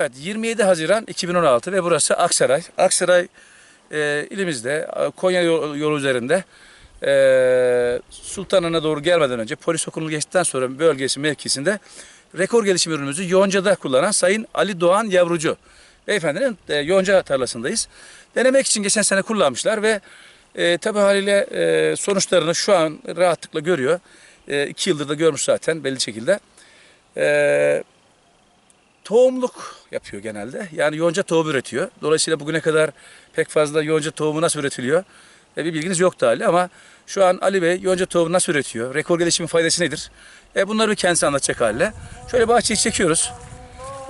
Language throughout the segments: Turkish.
Evet 27 Haziran 2016 ve burası Aksaray. Aksaray e, ilimizde e, Konya yol- yolu üzerinde e, Sultanahmet'e doğru gelmeden önce polis okulunu geçtikten sonra bölgesi mevkisinde rekor gelişim ürünümüzü yoncada kullanan Sayın Ali Doğan Yavrucu. Beyefendinin e, yonca tarlasındayız. Denemek için geçen sene kullanmışlar ve e, tabi haliyle e, sonuçlarını şu an rahatlıkla görüyor. E, iki yıldır da görmüş zaten belli şekilde. E, tohumluk yapıyor genelde. Yani yonca tohum üretiyor. Dolayısıyla bugüne kadar pek fazla yonca tohumu nasıl üretiliyor? E, bir bilginiz yoktu hali ama şu an Ali Bey yonca tohumu nasıl üretiyor? Rekor gelişimin faydası nedir? E, bunları bir kendisi anlatacak haliyle. Şöyle bahçeyi çekiyoruz.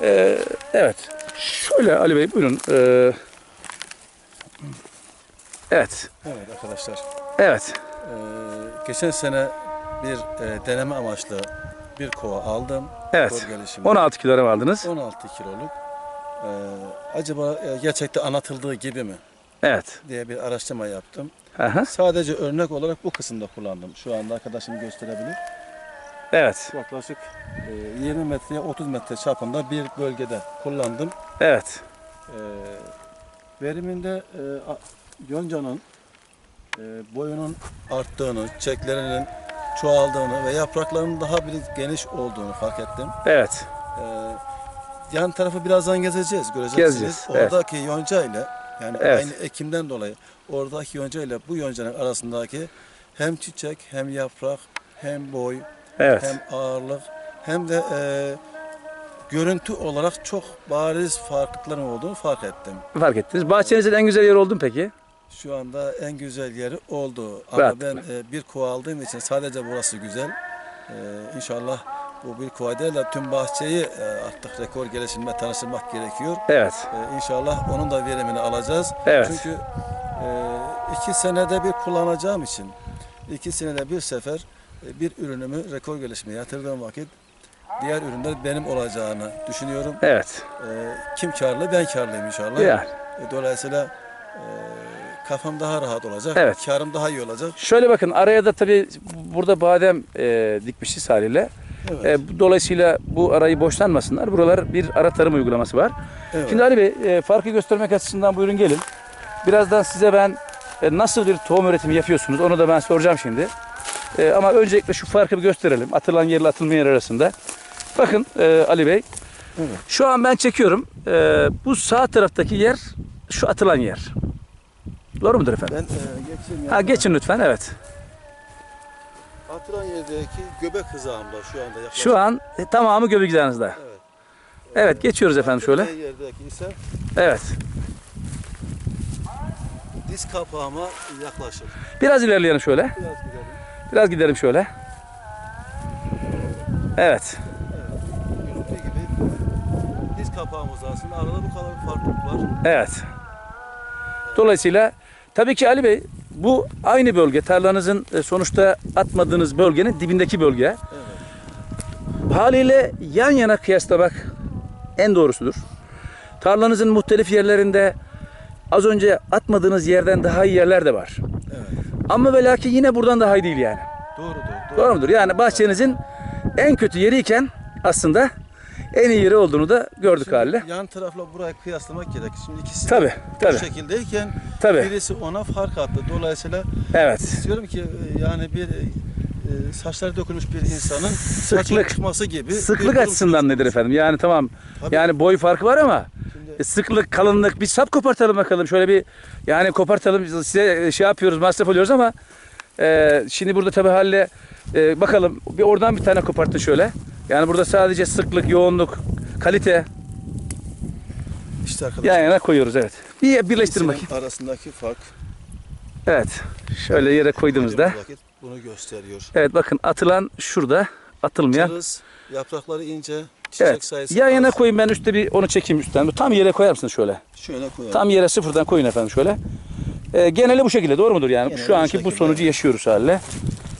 E, evet. Şöyle Ali Bey buyurun. E, evet. Evet arkadaşlar. Evet. eee, geçen sene bir eee, deneme amaçlı bir kova aldım. Evet. Kor gelişimi. 16 kilogram aldınız. 16 kiloluk. Eee, acaba e, gerçekte anlatıldığı gibi mi Evet. diye bir araştırma yaptım. Aha. Sadece örnek olarak bu kısımda kullandım. Şu anda arkadaşım gösterebilir. Evet. Yaklaşık eee, 20 metreye 30 metre çapında bir bölgede kullandım. Evet. Eee, veriminde a- yoncanın eee, boyunun arttığını, çiçeklerinin çoğaldığını ve yapraklarının daha bir geniş olduğunu fark ettim. Evet. Eee, yan tarafı birazdan gezeceğiz, göreceksiniz. Gezeceğiz, evet. Oradaki yonca ile yani Evet. aynı ekimden dolayı oradaki yonca ile bu yoncanın arasındaki hem çiçek hem yaprak hem boy Evet. hem ağırlık hem de eee, görüntü olarak çok bariz farklılıkların olduğunu fark ettim. Fark ettiniz. Bahçenizin en güzel yeri oldu mu peki? Şu anda en güzel yeri oldu. Ama Rahat. ben e, bir kova aldığım için sadece burası güzel. E, inşallah bu bir de tüm bahçeyi e, artık rekor gelişimle tanıştırmak gerekiyor. Evet. E, inşallah onun da verimini alacağız. Evet. Çünkü e, iki senede bir kullanacağım için iki senede bir sefer e, bir ürünümü rekor gelişime yatırdığım vakit diğer ürünler benim olacağını düşünüyorum. Evet. E, kim karlı? Ben karlıyım inşallah. Yani. E, Dolayısıyla e, kafam daha rahat olacak. Evet. Karım daha iyi olacak. Şöyle bakın araya da tabii burada badem e, dikmişiz haliyle. Evet. E, dolayısıyla bu arayı boşlanmasınlar. Buralar bir ara tarım uygulaması var. evet. Şimdi Ali Bey e, farkı göstermek açısından buyurun gelin. Birazdan size ben e, nasıl bir tohum üretimi yapıyorsunuz onu da ben soracağım şimdi. E, ama öncelikle şu farkı bir gösterelim. Atılan yerle atılmayan yer arasında. Bakın e, Ali Bey. Evet. Şu an ben çekiyorum. E, bu sağ taraftaki yer şu atılan yer. Doğru mudur efendim? ben e, geçeyim Ha, geçin lütfen evet. Atılan yerdeki göbek hizamda şu anda yaklaşık. Şu an e, tamamı göbek hizanızda. Evet. Evet geçiyoruz efendim şöyle. Yerdeki ise Evet. diz kapağıma yaklaşık. Biraz ilerleyelim şöyle. Biraz gidelim. Biraz gidelim şöyle. Evet. Gibi diz kapağımız aslında arada bu kadar farklılık var. Evet. Dolayısıyla tabii ki Ali Bey bu aynı bölge tarlanızın e, sonuçta atmadığınız bölgenin dibindeki bölge. Evet. Haliyle yan yana kıyaslamak en doğrusudur. Tarlanızın muhtelif yerlerinde az önce atmadığınız yerden daha iyi yerler de var. Evet. Ama ve lakin yine buradan daha iyi değil yani. Doğrudur. Doğru. Doğru mudur? Yani bahçenizin en kötü yeriyken aslında en iyi yeri olduğunu da gördük Şimdi haliyle. Yan tarafla burayı kıyaslamak gerek. Şimdi ikisi Tabii, bu tabii. şekildeyken Tabii. birisi ona fark attı. Dolayısıyla Evet. istiyorum ki e, yani bir e, saçları dökülmüş bir insanın Sıklık. yapışması gibi Sıklık açısından nedir efendim? Yani tamam. Tabii. Yani boy farkı var ama Şimdi e, sıklık, kalınlık bir sap kopartalım bakalım. Şöyle bir yani kopartalım size şey yapıyoruz, masraf oluyoruz ama e, şimdi burada tabii halle e, bakalım bir oradan bir tane kopartın şöyle. Yani burada sadece sıklık, yoğunluk, kalite işte arkadaşlar. yan yana koyuyoruz evet. Bir birleştirin bakayım. arasındaki fark Evet. Şöyle yere koyduğumuzda. bu bunu gösteriyor. Evet bakın atılan şurada, atılmayan. Cılız, yaprakları ince, çiçek Evet. sayısı Yan yana koyun ben üstte bir onu çekeyim üstten. Tam yere koyar mısınız şöyle? Şöyle koyalım. Tam yere sıfırdan koyun efendim şöyle. Ee, geneli bu şekilde doğru mudur yani? Geneli Şu bu anki bu şekilde, sonucu yaşıyoruz haliyle.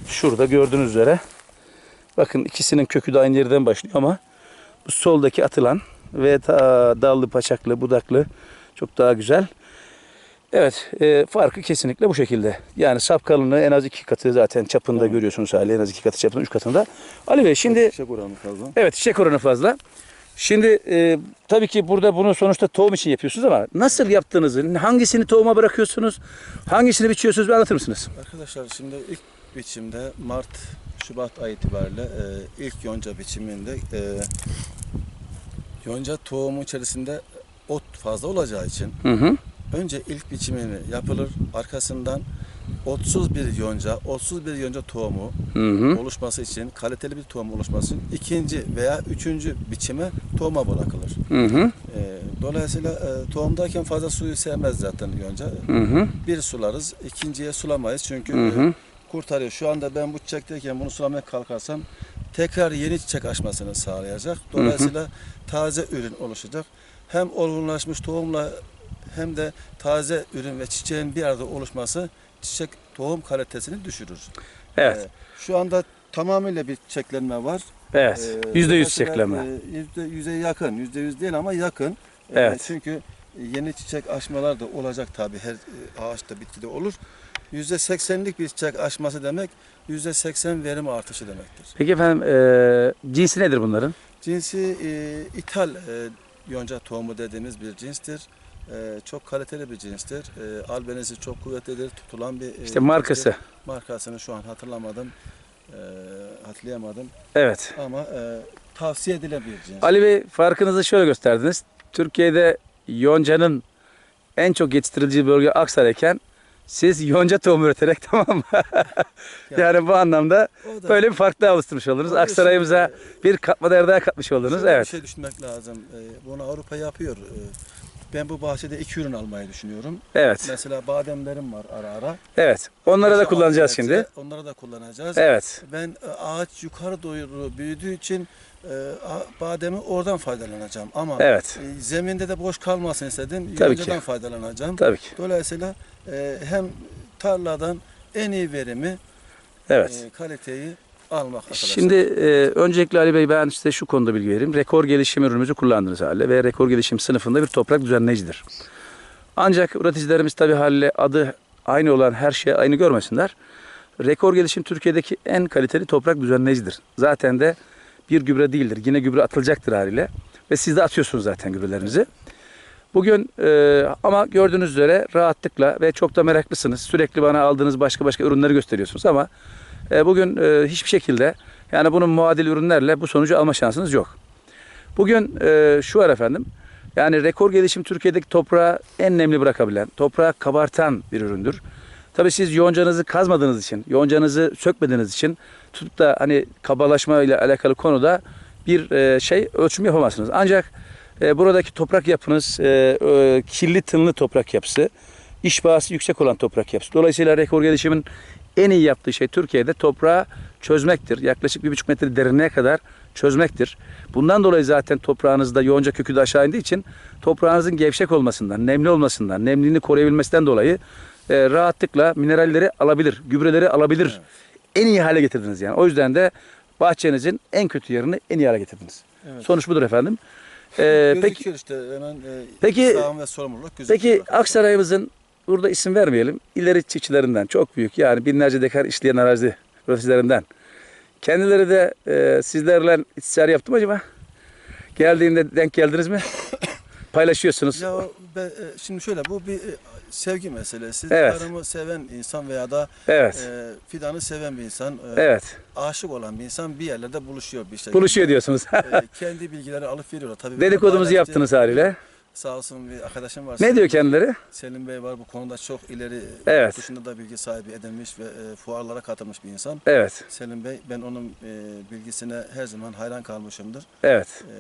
Şurada gördüğünüz üzere. Bakın ikisinin kökü de aynı yerden başlıyor ama bu soldaki atılan ve ta dallı, paçaklı, budaklı çok daha güzel. Evet, e, farkı kesinlikle bu şekilde. Yani sap kalınlığı en az iki katı zaten çapında görüyorsunuz hali. En az iki katı çapında, üç katında. Ali Bey şimdi Çiçek oranı fazla. Evet çiçek oranı fazla. Şimdi e, tabii ki burada bunu sonuçta tohum için yapıyorsunuz ama nasıl yaptığınızı, hangisini tohuma bırakıyorsunuz, hangisini biçiyorsunuz bir anlatır mısınız? Arkadaşlar şimdi ilk biçimde Mart, Şubat ayı itibariyle e, ilk yonca biçiminde e, yonca tohumu içerisinde ot fazla olacağı için Hı hı. önce ilk biçimini yapılır. Arkasından otsuz bir yonca, otsuz bir yonca tohumu Hı hı. oluşması için, kaliteli bir tohum oluşması için ikinci veya üçüncü biçime tohuma bırakılır. Hı hı. E, dolayısıyla e, tohumdayken fazla suyu sevmez zaten yonca. Hı hı. Bir sularız, ikinciye sulamayız çünkü Hı hı. e, kurtarıyor. Şu anda ben bu çiçekteyken bunu sulamaya kalkarsam tekrar yeni çiçek açmasını sağlayacak. Dolayısıyla taze ürün oluşacak. Hem olgunlaşmış tohumla hem de taze ürün ve çiçeğin bir arada oluşması çiçek tohum kalitesini düşürür. Evet. Ee, şu anda tamamıyla bir çiçeklenme var. Evet. Ee, Yüzde yüz mesela, çiçekleme. e, Yüzde yüze yakın. Yüzde yüz değil ama yakın. Ee, Evet. çünkü yeni çiçek açmalar da olacak tabii. Her e, ağaçta bitkide olur. Yüzde seksenlik bir çiçek açması demek yüzde seksen verim artışı demektir. Peki efendim e, cinsi nedir bunların? Cinsi e, ithal e, yonca tohumu dediğimiz bir cinstir. E, çok kaliteli bir cinstir. E, albenisi çok kuvvetlidir. Tutulan bir e, İşte markası. bitkidir. Markasını şu an hatırlamadım. E, hatırlayamadım. Evet. Ama e, tavsiye edilen bir cins. Ali Bey farkınızı şöyle gösterdiniz. Türkiye'de yoncanın en çok yetiştirildiği bölge Aksaray'ken siz yonca tohumu üreterek tamam mı? yani bu anlamda böyle bir fark daha oluşturmuş oldunuz. Aksaray'ımıza bir katma değer daha katmış oldunuz. Evet. Bir şey düşünmek lazım. E, bunu Avrupa yapıyor. E, ben bu bahçede iki ürün almayı düşünüyorum. Evet. Mesela bademlerim var ara ara. Evet. Onları da kullanacağız şimdi. Onları da kullanacağız. Evet. Ben e, ağaç yukarı doğru büyüdüğü için bademi oradan faydalanacağım. Ama Evet. e, zeminde de boş kalmasın istedim. Tabii Yoncadan ki. faydalanacağım. Tabii ki. Dolayısıyla e, hem tarladan en iyi verimi, Evet. e, kaliteyi almak arkadaşlar. Şimdi e, öncelikle Ali Bey ben size şu konuda bilgi vereyim. Rekor gelişim ürünümüzü kullandınız haliyle ve rekor gelişim sınıfında bir toprak düzenleyicidir. Ancak üreticilerimiz tabii haliyle adı aynı olan her şeyi aynı görmesinler. Rekor gelişim Türkiye'deki en kaliteli toprak düzenleyicidir. Zaten de bir gübre değildir. Yine gübre atılacaktır haliyle. Ve siz de atıyorsunuz zaten gübrelerinizi. Bugün e, ama gördüğünüz üzere rahatlıkla ve çok da meraklısınız. Sürekli bana aldığınız başka başka ürünleri gösteriyorsunuz ama e, bugün e, hiçbir şekilde yani bunun muadil ürünlerle bu sonucu alma şansınız yok. Bugün e, şu var efendim. Yani rekor gelişim Türkiye'deki toprağı en nemli bırakabilen, toprağı kabartan bir üründür. Tabii siz yoncanızı kazmadığınız için, yoncanızı sökmediğiniz için tutup da hani kabalaşma ile alakalı konuda bir e, şey ölçüm yapamazsınız. Ancak e, buradaki toprak yapınız e, e, kirli tınlı toprak yapısı, iş bağısı yüksek olan toprak yapısı. Dolayısıyla rekor gelişimin en iyi yaptığı şey Türkiye'de toprağı çözmektir. Yaklaşık bir buçuk metre derinliğe kadar çözmektir. Bundan dolayı zaten toprağınızda yonca kökü de aşağı indiği için toprağınızın gevşek olmasından, nemli olmasından, nemliliğini koruyabilmesinden dolayı e, rahatlıkla mineralleri alabilir, gübreleri alabilir. En iyi hale getirdiniz yani. O yüzden de bahçenizin en kötü yerini en iyi hale getirdiniz. Evet. Sonuç budur efendim. E, peki işte hemen e, Peki- sağım ve sorumluluk gözüküyor. Peki. Aksaray'ımızın burada isim vermeyelim. İleri çiftçilerinden çok büyük yani binlerce dekar işleyen arazi üreticilerinden. Kendileri de e, sizlerle istisare yaptı mı acaba? Geldiğinde denk geldiniz mi? Paylaşıyorsunuz. Ya be, e, şimdi şöyle bu bir e, sevgi meselesi. Evet. Tarımı seven insan veya da Evet. e, fidanı seven bir insan, e, Evet. aşık olan bir insan bir yerlerde buluşuyor bir şekilde. Buluşuyor diyorsunuz. E, kendi bilgileri alıp veriyorlar. Tabii Dedikodumuzu yaptınız haliyle. Sağ olsun bir arkadaşım var. Ne Selim diyor kendileri? Selim Bey var bu konuda çok ileri Evet. dışında da bilgi sahibi edilmiş ve e, fuarlara katılmış bir insan. Evet. Selim Bey ben onun e, bilgisine her zaman hayran kalmışımdır. Evet. E,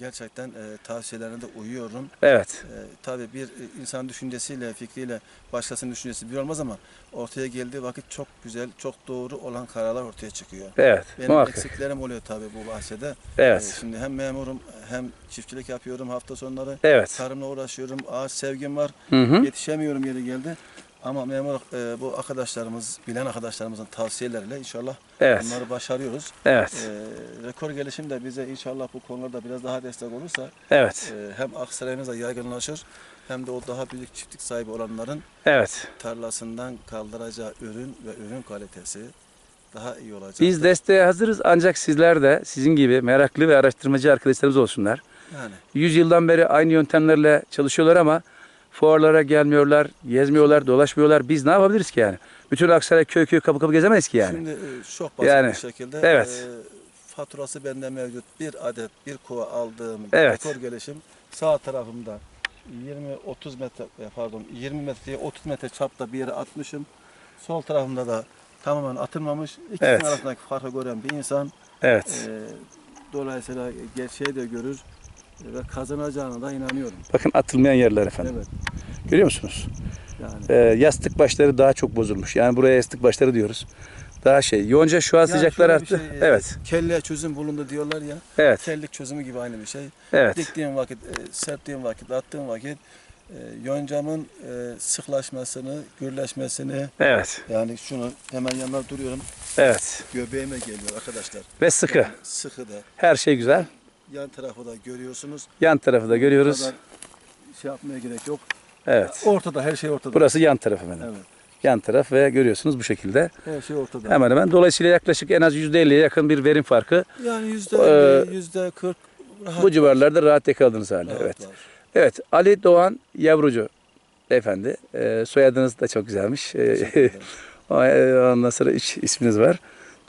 gerçekten e, tavsiyelerine de uyuyorum. Evet. E, tabii bir e, insan düşüncesiyle, fikriyle başkasının düşüncesi bir olmaz ama ortaya geldiği vakit çok güzel, çok doğru olan kararlar ortaya çıkıyor. Evet. Benim Muhakkak. eksiklerim oluyor tabii bu bahçede. Evet. E, şimdi hem memurum hem çiftçilik yapıyorum hafta sonları. Evet. Tarımla uğraşıyorum, ağaç sevgim var. Hı hı. Yetişemiyorum yeri geldi. Ama memur e, bu arkadaşlarımız, bilen arkadaşlarımızın tavsiyeleriyle inşallah Evet. bunları başarıyoruz. Evet. E, rekor gelişim de bize inşallah bu konularda biraz daha destek olursa Evet. e, hem Aksaray'ımız da yaygınlaşır hem de o daha büyük çiftlik sahibi olanların Evet. tarlasından kaldıracağı ürün ve ürün kalitesi daha iyi olacak. Biz desteğe hazırız ancak sizler de sizin gibi meraklı ve araştırmacı arkadaşlarımız olsunlar. yani 100 yıldan beri aynı yöntemlerle çalışıyorlar ama fuarlara gelmiyorlar, gezmiyorlar, dolaşmıyorlar. Biz ne yapabiliriz ki yani? Bütün Aksaray köy köy kapı kapı gezemeyiz ki yani. Şimdi e, çok basit Yani, bir şekilde evet. e, faturası bende mevcut. Bir adet bir kova aldığım Evet. rekor gelişim sağ tarafımda 20-30 metre e, pardon 20 metreye 30 metre çapta bir yere atmışım. Sol tarafımda da tamamen atılmamış. İkisinin Evet. arasındaki farkı gören bir insan Evet. e, dolayısıyla gerçeği de görür ve kazanacağına da inanıyorum. Bakın atılmayan yerler efendim. Evet. Görüyor musunuz? Yani Ee, yastık başları daha çok bozulmuş. Yani buraya yastık başları diyoruz. Daha şey. Yonca şu an Yani sıcaklar arttı. şey, e, evet. Kelle çözüm bulundu diyorlar ya. Evet. Kellik çözümü gibi aynı bir şey. Evet. Diktiğim vakit, e, serptiğim vakit, attığım vakit e, yoncamın sıklaşmasını, gürleşmesini Evet. yani şunu hemen yanına duruyorum. Evet. Göbeğime geliyor arkadaşlar. Ve sıkı. Yani sıkı da. Her şey güzel. Yan tarafı da görüyorsunuz. Yan tarafı da görüyoruz. kadar şey yapmaya gerek yok. Evet. Ortada, her şey ortada. Burası yan taraf efendim. Evet, Yan taraf ve görüyorsunuz bu şekilde. her şey ortada. Hemen hemen. Dolayısıyla yaklaşık en az %50'ye yakın bir verim farkı. Yani yüzde Ee, elli, yüzde kırk rahat Bu civarlarda rahat yakaladınız hali. rahat Evet. var. Evet. Ali Doğan Yavrucu beyefendi. Ee, soyadınız da çok güzelmiş. Teşekkür ederim. Ondan sonra iç isminiz var.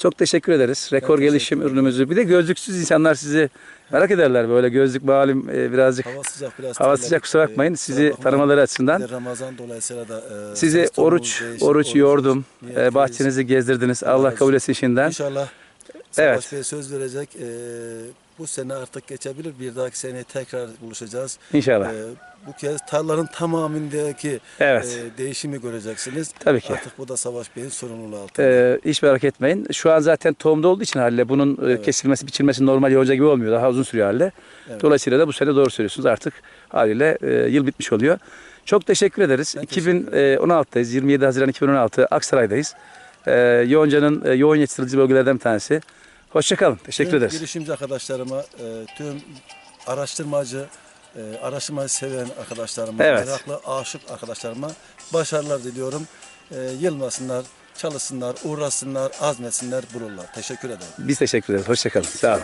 Çok teşekkür ederiz. Rekor teşekkür gelişim ürünümüzü. Bir de gözlüksüz insanlar sizi merak ederler. Böyle gözlük malum e, birazcık Hava sıcak biraz. hava sıcak kusura bakmayın. kusura Sizi bakmayın. tanımaları açısından. Ramazan dolayısıyla da e, Sizi oruç değişik, oruç yordum. E, bahçenizi gezdirdiniz. Allah kabul etsin şimdiden. İnşallah Evet. Savaş Bey söz verecek. E, bu sene artık geçebilir. Bir dahaki sene tekrar buluşacağız. İnşallah. E, bu kez tarlanın tamamındaki Evet. e, değişimi göreceksiniz. Tabii ki. Artık bu da Savaş Bey'in sorumluluğu altında. Ee, hiç merak etmeyin. Şu an zaten tohumda olduğu için halle bunun e, Evet. kesilmesi, biçilmesi normal yonca gibi olmuyor. Daha uzun sürüyor halle. Evet. Dolayısıyla da bu sene doğru söylüyorsunuz. Artık haliyle e, yıl bitmiş oluyor. Çok teşekkür ederiz. Ben teşekkür 2016'dayız. 27 Haziran 2016 Aksaray'dayız. Ee, Yonca'nın e, yoğun yetiştirici bölgelerden bir tanesi. Hoşçakalın. Teşekkür Tüm ederiz. Girişimci arkadaşlarıma, e, tüm araştırmacı, e, araştırmayı seven arkadaşlarıma, Evet. meraklı, aşık arkadaşlarıma başarılar diliyorum. E, yılmasınlar, çalışsınlar, uğraşsınlar, azmetsinler, bulurlar. Teşekkür ederim. Biz teşekkür ederiz. Hoşçakalın. Sağ olun.